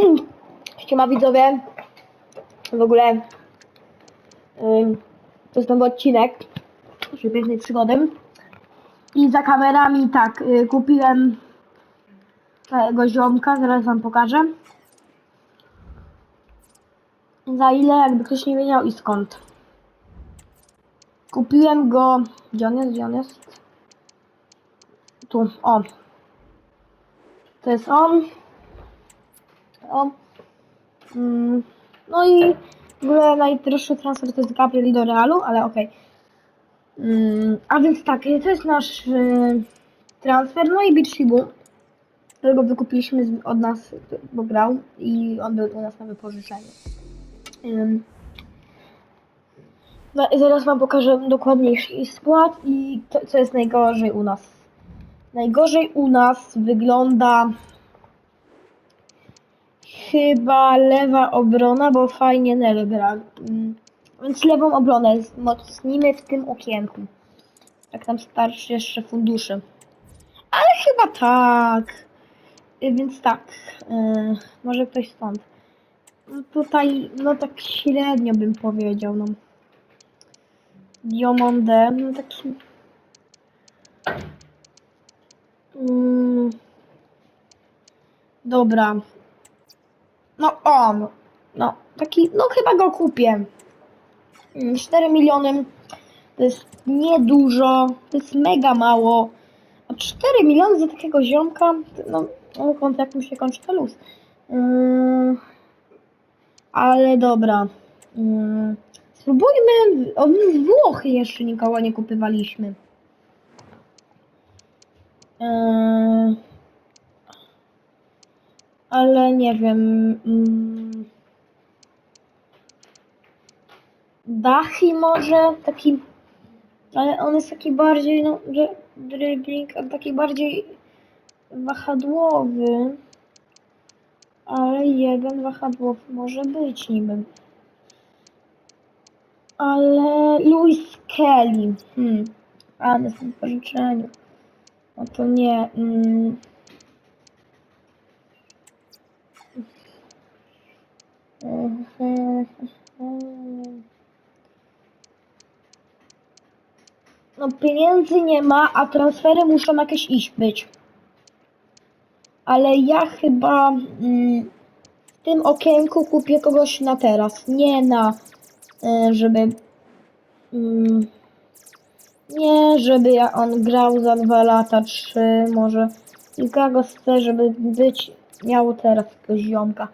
Siema widzowie. W ogóle ym, to jest nowy odcinek naszej pięknej przygody. I za kamerami tak, y, kupiłem tego ziomka, zaraz wam pokażę. Za ile, jakby ktoś nie wiedział i skąd. Kupiłem go. Gdzie on jest? Gdzie on jest? Tu, o. To jest on. O. Mm, No i w ogóle najdroższy transfer to jest Gabriel do Realu, ale okej. Mm, A więc tak, to jest nasz y, transfer, no i Birshibu, którego wykupiliśmy od nas, bo grał i on był u nas na wypożyczeniu. No, zaraz wam pokażę dokładniejszy skład i to, co jest najgorzej u nas. Najgorzej u nas wygląda chyba lewa obrona, bo fajnie Nel gra. Mm, Więc lewą obronę wzmocnimy w tym okienku. Jak tam starczy jeszcze funduszy. Ale chyba tak. Y, Więc tak. y, może ktoś stąd. No Tutaj, no tak średnio bym powiedział, no. Diamonde, no taki... Mm, dobra. No on. No, taki, no chyba go kupię. Mm, 4 miliony to jest niedużo, to jest mega mało. A 4 miliony za takiego ziomka, no, no kontrakt mu się kończy to luz. Yy, ale dobra. Yy, spróbujmy, z Włochy jeszcze nikogo nie kupywaliśmy. Yy, ale nie wiem. Mm, Dachi może taki. Ale on jest taki bardziej, no, dribbling, a taki bardziej wahadłowy. Ale jeden wahadłowy może być niby. Ale Louis Kelly. Hmm. A, na pożyczeniu. No to nie. Mm. No pieniędzy nie ma, a transfery muszą jakieś iść być. Ale ja chyba mm, w tym okienku kupię kogoś na teraz. Nie na, y, żeby... Mm, nie, żeby ja, on grał za dwa lata, trzy może. Tylko ja go chcę, żeby być, miał teraz jakiegoś ziomka.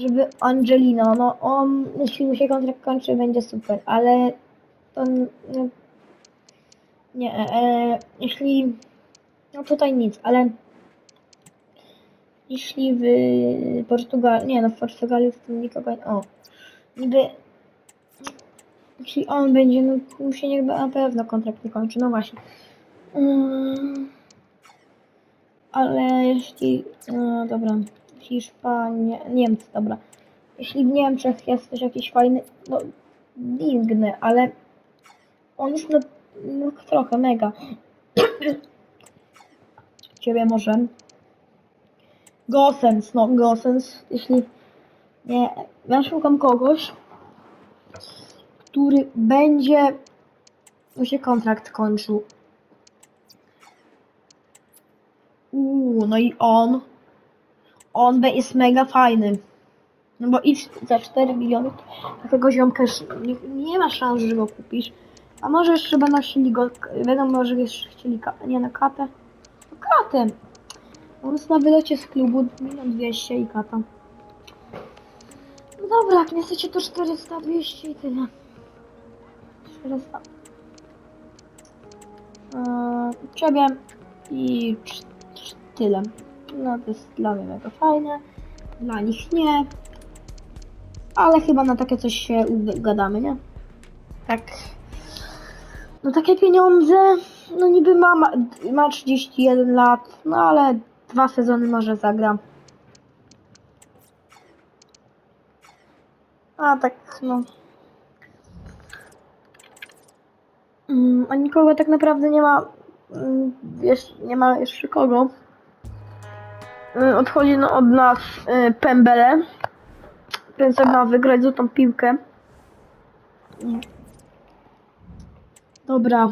Żeby Angelino, no on, jeśli mu się kontrakt kończy, będzie super, ale to no, nie, e, e, jeśli. No tutaj nic, ale. Jeśli w Portugalii. Nie, no w Portugalii to nikogo nie. O. Niby. Jeśli on będzie, no mu się nie na pewno kontrakt nie kończy, no właśnie. Mm, ale jeśli. No dobra. Hiszpania. Niemcy, dobra. Jeśli w Niemczech jest też jakiś fajny. No. Digny, ale. On jest na no trochę, mega. Ciebie może. Gosens, no Gosens, jeśli nie, ja szukam kogoś, który będzie mu się kontrakt kończył. Uuu, no i on, on jest mega fajny. No bo i za 4 miliony takiego ziomka nie, nie ma szans, że go kupisz. A może jeszcze będą chcieli go, będą może jeszcze chcieli, ka- nie na katę. No katę. On jest na wylocie z klubu, milion 200 i kata. No dobra, jak nie to 400, 200 i tyle. 400. Eee, ciebie i tyle. No to jest dla mnie mega fajne, dla nich nie. Ale chyba na takie coś się ugadamy, nie? Tak. No takie pieniądze, no niby ma, ma, ma 31 lat, no ale dwa sezony może zagra. A tak, no. Mm, a nikogo tak naprawdę nie ma, mm, wiesz, nie ma jeszcze kogo. Y, odchodzi no, od nas y, Pembele. Co ma wygrać tą piłkę. Dobra.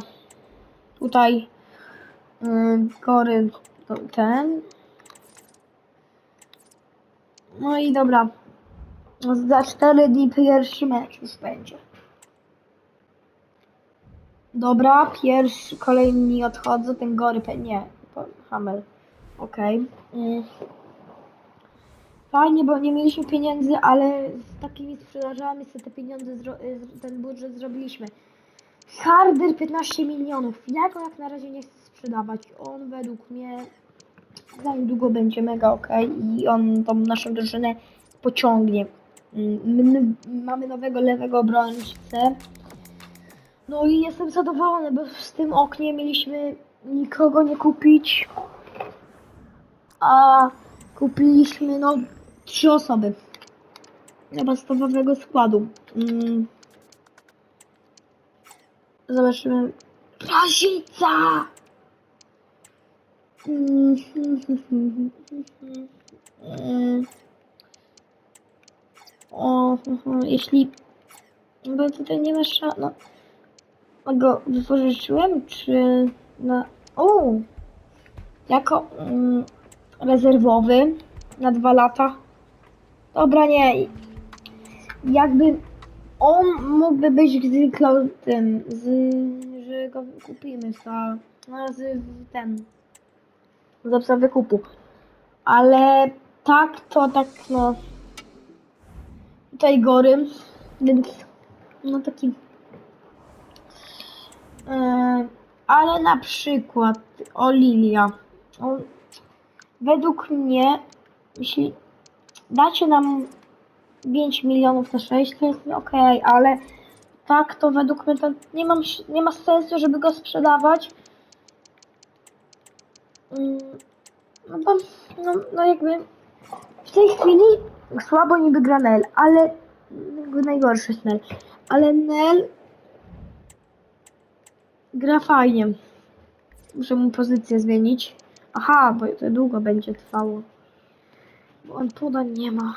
Tutaj y, Gory ten. No i dobra. Za 4 dni pierwszy mecz już będzie. Dobra, pierwszy, kolejni odchodzą, ten Gory, nie, Hamel. Okej. Mm. Fajnie, bo nie mieliśmy pieniędzy, ale z takimi sprzedażami sobie te pieniądze, y, z- ten budżet zrobiliśmy. Harder 15 milionów. Ja go jak na razie nie chcę sprzedawać. On według mnie za niedługo będzie mega ok i on tą naszą drużynę pociągnie. Mm, My, mamy nowego lewego obrońcę. No i jestem zadowolony, bo w tym oknie mieliśmy nikogo nie kupić. A kupiliśmy no trzy osoby. Do podstawowego składu. Mm. Zobaczymy. Mm. O, jeśli... Bo tutaj nie ma szans... No. Go wypożyczyłem, czy na... O! Jako mm, rezerwowy na dwa lata. Dobra, nie. Jakby on mógłby być z Cloud- tym, z, że go kupimy za, no, z ten, psa wykupu. Ale tak, to tak, no, tutaj gory, więc, no taki, e, ale na przykład o Lilia, według mnie, jeśli dacie nam 5 milionów na 6 to jest okej, ale tak to według mnie to nie, mam, nie ma sensu, żeby go sprzedawać. Mm, No bo, no, no jakby w tej chwili słabo niby gra Nel, ale najgorszy jest Nel, ale Nel gra fajnie. Muszę mu pozycję zmienić. Aha, bo to długo będzie trwało. Bo on podań nie ma.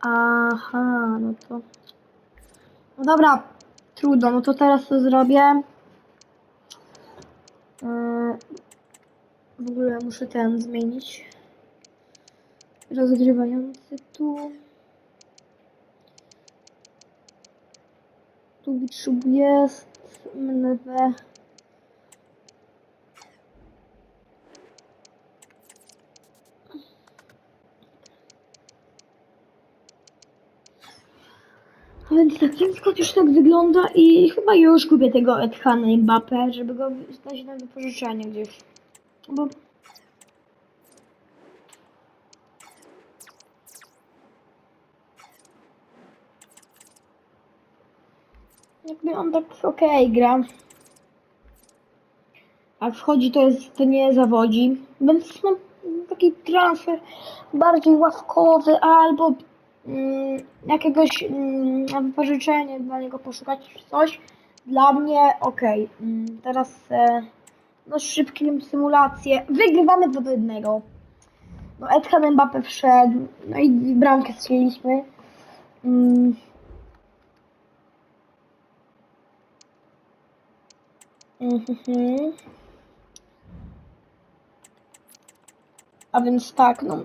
Aha, no to. No dobra, trudno, no to teraz to zrobię. Yy, W ogóle muszę ten zmienić. Rozgrywający tu. Tu Bitrzub jest. MNW. A więc ten skład już tak wygląda i chyba już kupię tego Edhana i Mbappé, żeby go znaleźć na wypożyczenie gdzieś. Bo... Jakby on tak okej gra. Jak wchodzi to jest, to nie zawodzi. Więc no, taki transfer bardziej ławkowy albo jakiegoś mm, na wypożyczenie dla niego poszukać coś. Dla mnie okej. Mm, teraz e, no szybkim symulację. Wygrywamy 2 do 1. No Edhan Mbappe wszedł. No i bramkę strzeliliśmy. Mm. Mhm. A więc tak, no. E,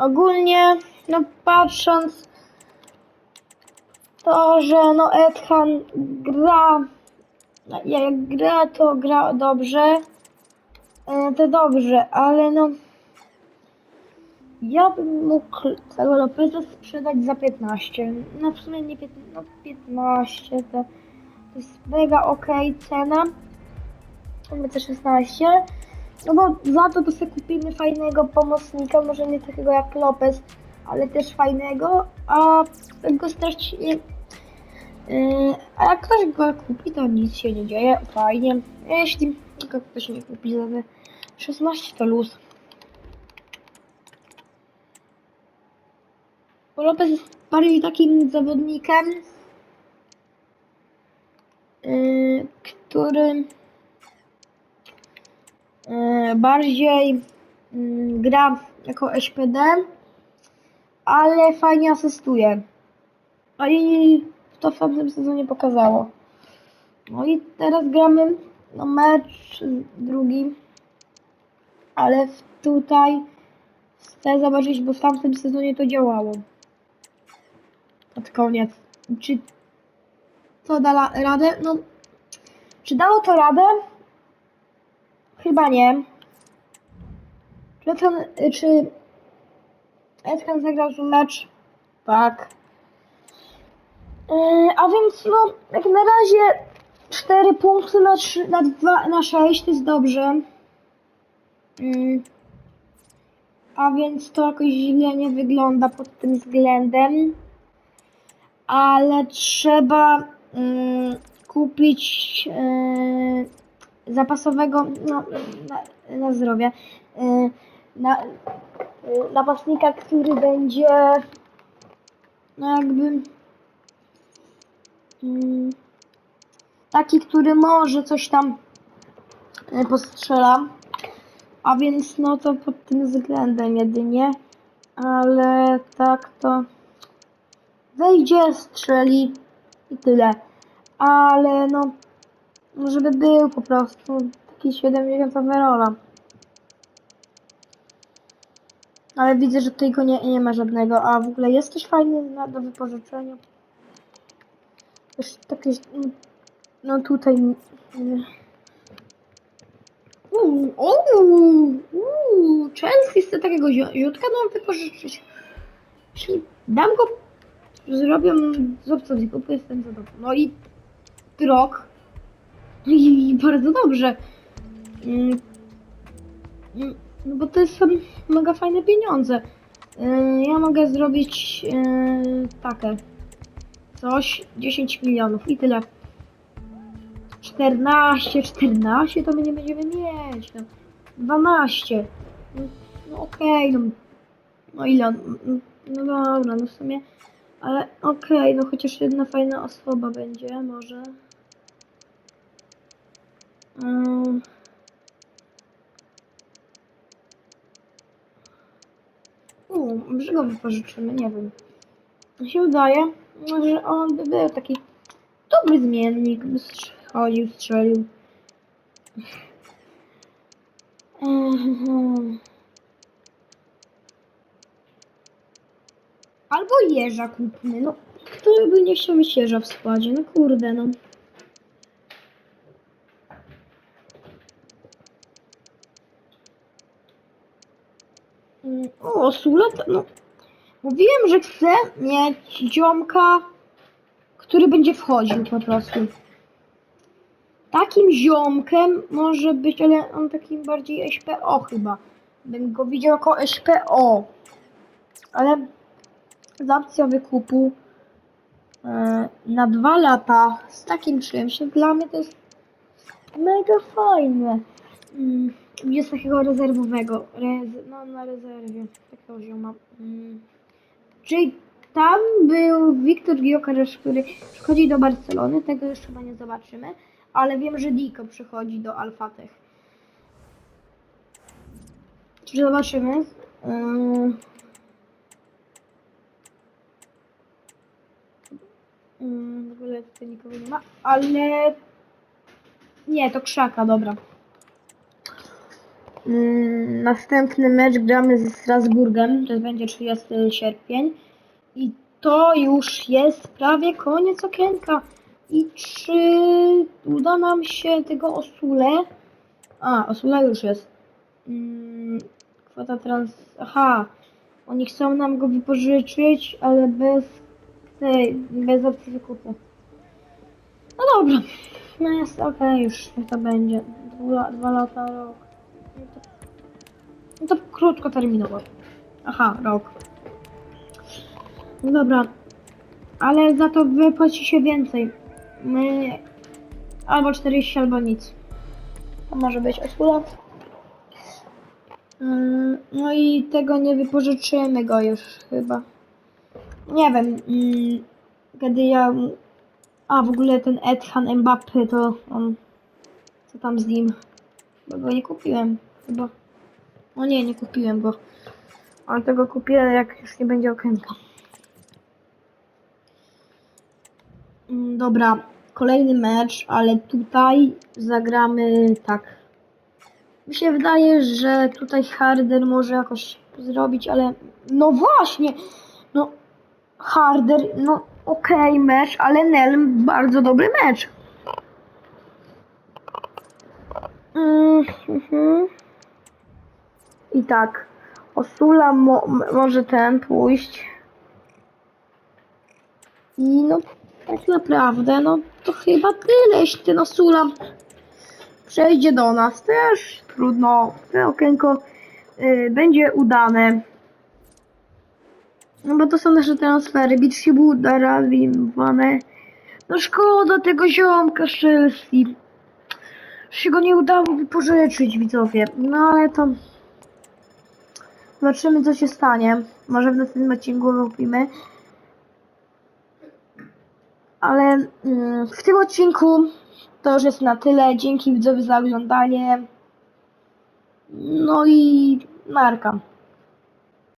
Ogólnie, no patrząc to, że no Edhan gra, jak gra, to gra dobrze, e, to dobrze, ale no ja bym mógł tego Lopeza sprzedać za 15. No w sumie nie 15, no 15 to, to jest mega okej cena. Mamy te 16. No bo za to to sobie kupimy fajnego pomocnika, może nie takiego jak Lopez, ale też fajnego, a go stracimy, yy, a jak ktoś go kupi, to nic się nie dzieje, fajnie. Jeśli tylko ktoś nie kupi za te 16 to luz. Bo Lopez jest bardziej takim zawodnikiem, yy, który e, bardziej mm, gra jako SPD, ale fajnie asystuje. No i to w tamtym sezonie pokazało. No i teraz gramy no, mecz drugi, ale tutaj chcę zobaczyć, bo w tamtym sezonie to działało. Pod koniec. Czy to da radę? No, czy dało to radę? Chyba nie. Czy Edkan, zagrał ten mecz? Tak. Yy, a więc no, jak na razie 4 punkty na, 3, na, 2, na 6 to jest dobrze. Yy, a więc to jakoś źle nie wygląda pod tym względem. Ale trzeba yy, kupić yy, zapasowego no, na, na zdrowie. Yy, na, yy, napastnika, który będzie no jakby Mm, Taki, który może coś tam e, postrzela. A więc no to pod tym względem jedynie. Ale tak to wejdzie, strzeli i tyle. Ale no, żeby był po prostu taki 70 overalla. Ale widzę, że tutaj go nie, nie ma żadnego. A w ogóle jest coś fajny na, do wypożyczenia. Już takie, no tutaj. Uuu, uuu, uuu, Chelsea chce takiego ziutka nam wypożyczyć. Jeśli dam go, zrobią z opcji kupu, jestem zadowolony. No i rok. I bardzo dobrze. Mm, mm, No bo to są mega fajne pieniądze. Yy, Ja mogę zrobić yy, takie coś 10 milionów i tyle. 14, 14 to my nie będziemy mieć. No. 12. No, no okej, no. No ile? on- No dobra, no w sumie. Ale okej, no chociaż jedna fajna osoba będzie, może. Um. U, może go wypożyczymy, nie wiem. Się wydaje, że on by był taki dobry zmiennik, by chodził, strzelił. Mhm. Albo jeża kupmy, no. Kto by nie chciał mieć jeża w składzie? No kurde, no. Mm, O, Sulet, no. Mówiłem, że chcę mieć ziomka, który będzie wchodził po prostu. Takim ziomkiem może być, ale on takim bardziej SPO chyba. Bym go widział jako SPO. Ale z opcją wykupu e, na dwa lata z takim czymś, dla mnie to jest mega fajne. Mm, jest takiego rezerwowego, rez, no na rezerwie, takiego zioma. Mm. Czyli tam był Wiktor Giokaresz, który przychodzi do Barcelony, tego już chyba nie zobaczymy, ale wiem, że Diko przychodzi do Alfatech. Czy zobaczymy? Yy, w ogóle tutaj nikogo nie ma, ale nie, to krzaka, dobra. Mm, Następny mecz gramy ze Strasburgiem, to będzie 30 sierpień. I to już jest prawie koniec okienka. I czy uda nam się tego Osule? A, Osula już jest. Mm, kwota trans... Aha, oni chcą nam go wypożyczyć, ale bez tej, bez opcji wykupu. No dobra. No jest okej, już niech to będzie. Dwa, dwa lata, rok. No to, no krótkoterminowo. Aha, rok. No dobra. Ale za to wypłaci się więcej. My... Albo 40, albo nic. To może być osula. Mm, No i tego nie wypożyczymy go już chyba. Nie wiem. mm, Kiedy ja... A w ogóle ten Ethan Mbappé to on... Co tam z nim? Bo go nie kupiłem. Chyba. O nie, nie kupiłem go. Ale tego kupię, jak już nie będzie okienka. Mm, Dobra, kolejny mecz, ale tutaj zagramy tak. Mi się wydaje, że tutaj Harder może jakoś zrobić, ale no właśnie, no Harder, no okej mecz, ale Nelm bardzo dobry mecz. Mm, mhm. I tak, Osula mo może ten pójść. I no, tak naprawdę, no to chyba tyle, jeśli ten Osula przejdzie do nas. Też trudno, to okienko y, będzie udane. No bo to są nasze transfery. Bit się był darowane. No szkoda tego ziomka Chelsea. Się go nie udało wypożyczyć, widzowie. No ale to... Zobaczymy, co się stanie. Może w następnym odcinku robimy. Ale mm, w tym odcinku to już jest na tyle. Dzięki widzowie za oglądanie. No i narka.